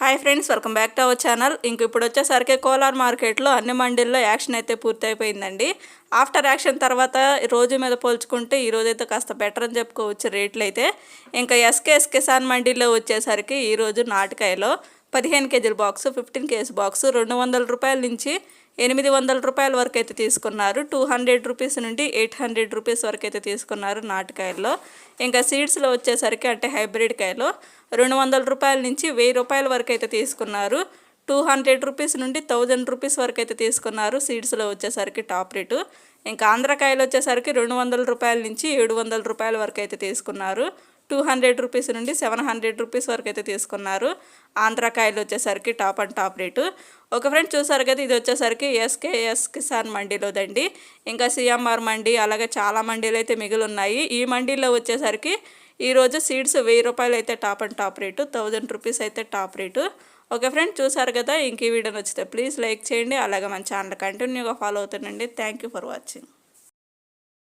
Hi friends welcome back to our channel ఇంక ఇప్పుడు వచ్చేసరికి కోలార్ మార్కెట్లో అన్ని మండీల్లో యాక్షన్ అయితే పూర్తయిపోయిందండి. ఆఫ్టర్ యాక్షన్ తర్వాత రోజు మీద పోల్చుకుంటే ఈరోజు అయితే కాస్త బెటర్ అని చెప్పుకోవచ్చు రేట్లు అయితే. ఇంకా ఎస్కేఎస్ కిసాన్ మండీలో వచ్చేసరికి ఈరోజు నాటికాయలో పదిహేను కేజీల బాక్స్ ఫిఫ్టీన్ కేజీ బాక్స్ రెండు వందల రూపాయల నుంచి ఎనిమిది వందల రూపాయల వరకు అయితే తీసుకున్నారు. టూ హండ్రెడ్ రూపీస్ నుండి ఎయిట్ హండ్రెడ్ రూపీస్ వరకు అయితే తీసుకున్నారు నాటుకాయల్లో. ఇంకా సీడ్స్లో వచ్చేసరికి అంటే హైబ్రిడ్ కాయలు రెండు వందల రూపాయల నుంచి వెయ్యి రూపాయల వరకు అయితే తీసుకున్నారు. టూ హండ్రెడ్ రూపీస్ నుండి థౌజండ్ రూపీస్ వరకు అయితే తీసుకున్నారు సీడ్స్లో వచ్చేసరికి టాప్ రేటు. ఇంకా ఆంధ్రకాయలు వచ్చేసరికి రెండు వందల రూపాయల నుంచి ఏడు వందల రూపాయల వరకు అయితే తీసుకున్నారు. టూ హండ్రెడ్ రూపీస్ నుండి సెవెన్ హండ్రెడ్ రూపీస్ వరకు అయితే తీసుకున్నారు. ఆంధ్రకాయలు వచ్చేసరికి టాప్ అండ్ టాప్ రేటు. ఒక ఫ్రెండ్ చూసారు కదా ఇది వచ్చేసరికి ఎస్కేఎస్ కిసాన్ మండీలోదండి. ఇంకా సిఎంఆర్ మండీ అలాగే చాలా మండీలు అయితే మిగిలి ఉన్నాయి ఈ మండీలో వచ్చేసరికి ఈరోజు సీడ్స్ వెయ్యి రూపాయలు అయితే top and top rate thousand rupees అయితే టాప్ రేటు. ఓకే ఫ్రెండ్ చూసారు కదా ఇంక ఈ వీడియో నచ్చితే ప్లీజ్ లైక్ చేయండి. అలాగే మన ఛానల్ కంటిన్యూగా ఫాలో అవుతానండి థ్యాంక్ యూ ఫర్ వాచింగ్.